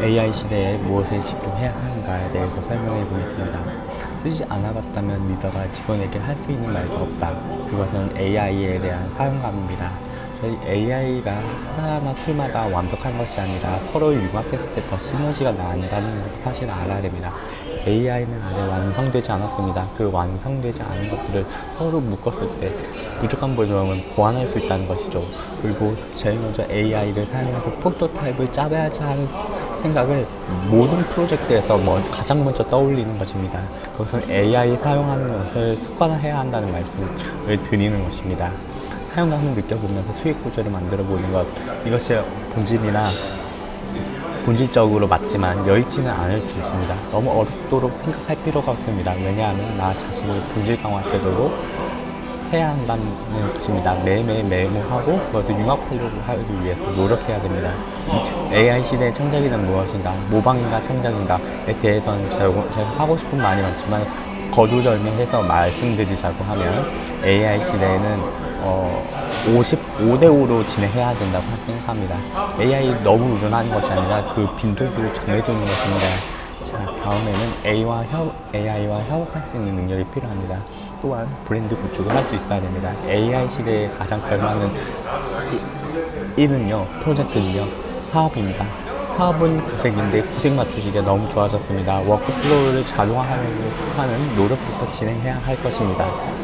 AI 시대에 무엇에 집중해야 하는가에 대해서 설명해 보겠습니다. 쓰지 않아봤다면 리더가 직원에게 할 수 있는 말도 없다. 그것은 AI에 대한 사용감입니다. 저희 AI가 하나하나 툴마다 완벽한 것이 아니라 서로 융합했을 때 더 시너지가 난다는 사실을 알아야 됩니다. AI는 아직 완성되지 않았습니다. 그 완성되지 않은 것들을 서로 묶었을 때 부족한 부분을 보완할 수 있다는 것이죠. 그리고 제일 먼저 AI를 사용해서 프로토타입을 짜야지 하는 생각을 모든 프로젝트에서 뭐 가장 먼저 떠올리는 것입니다. 그것은 AI 사용하는 것을 습관화해야 한다는 말씀을 드리는 것입니다. 사용감을 느껴보면서 수익 구조를 만들어 보는 것 이것이 본질이나 본질적으로 맞지만 여의치는 않을 수 있습니다. 너무 어렵도록 생각할 필요가 없습니다. 왜냐하면 나 자신을 본질 강화되도록 해야 한다는 것입니다. 매일매일 메모하고 그것을 융합하려고 하기 위해서 노력해야 됩니다. AI 시대의 창작이란 무엇인가, 모방인가 창작인가에 대해서는 제가, 제가 하고 싶은 말이 많지만 거두절미해서 말씀드리자고 하면 AI 시대에는 어, 55대 5로 진행해야 된다고 생각합니다. AI 너무 의존하는 것이 아니라 그 빈도수를 정해두는 것입니다. 자, 다음에는 A와 협, AI와 협업할 수 있는 능력이 필요합니다. 또한 브랜드 구축을 할 수 있어야 됩니다. AI 시대에 가장 걸맞는 이- 이는요, 프로젝트는요, 사업입니다. 사업은 구색인데 구색 맞추기가 너무 좋아졌습니다. 워크플로우를 자동화하는 노력부터 진행해야 할 것입니다.